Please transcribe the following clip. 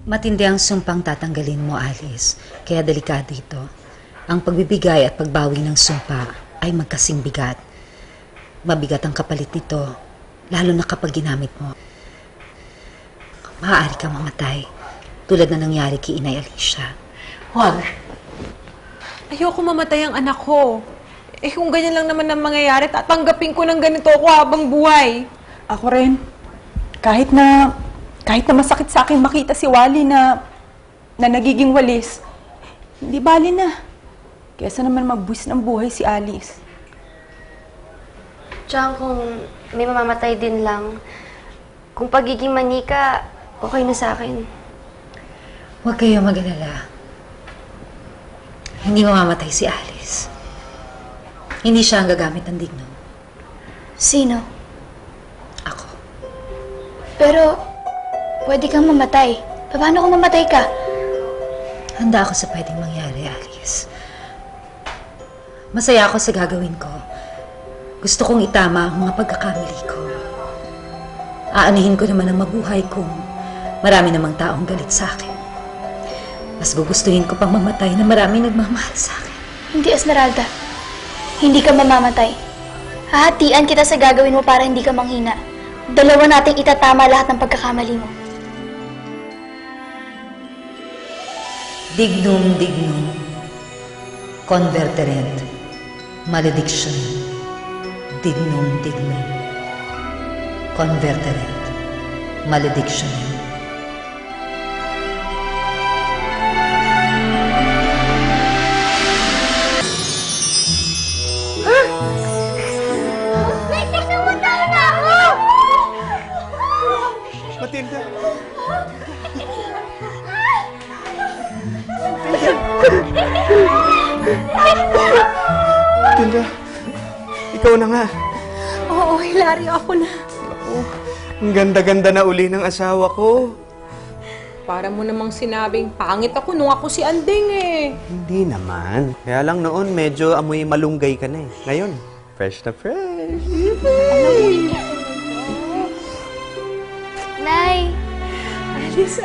Matindi ang sumpang tatanggalin mo, Alice. Kaya delikado ito. Ang pagbibigay at pagbawi ng sumpa ay magkasing bigat. Mabigat ang kapalit nito, lalo na kapag ginamit mo. Maaari kang mamatay, tulad na nangyari kay Inay Alicia. Huwag. Ayoko mamatay ang anak ko. Eh kung ganyan lang naman ang mangyayari, tatanggapin ko ng ganito ako habang buhay. Ako rin. Kahit na, kahit na masakit sa akin makita si Wally na, na nagiging walis, hindi bali na. Kesa naman magbuwis ng buhay si Alice. Tsaka kung may mamamatay din lang, kung pagiging manika, okay na sa akin. Huwag kayo mag-alala. Hindi mamamatay si Alice. Hindi siya ang gagamit ng digno. Sino? Ako. Pero, pwede kang mamatay. Paano kung mamatay ka? Handa ako sa pwedeng mangyari, Alice. Masaya ako sa gagawin ko. Gusto kong itama ang mga pagkakamali ko. Aanihin ko naman ang mabuhay kung marami namang taong galit sa akin. Mas gugustuhin ko pang mamatay na marami nagmamahal sa akin. Hindi, Esmeralda. Hindi ka mamamatay. Hahatian kita sa gagawin mo para hindi ka manghina. Dalawa nating itatama lahat ng pagkakamali mo. Dignum dignum, converterent, malediction, dignum dignum, converterent, malediction. Matilda! Matilda, ikaw na nga. Oo, Hilario, ako na. Oh, ang ganda-ganda na uli ng asawa ko. Para mo namang sinabing, pangit ako nung ako si Anding eh. Hindi naman. Kaya lang noon, medyo amoy malunggay ka na eh. Ngayon, fresh na fresh. Nay! Alice,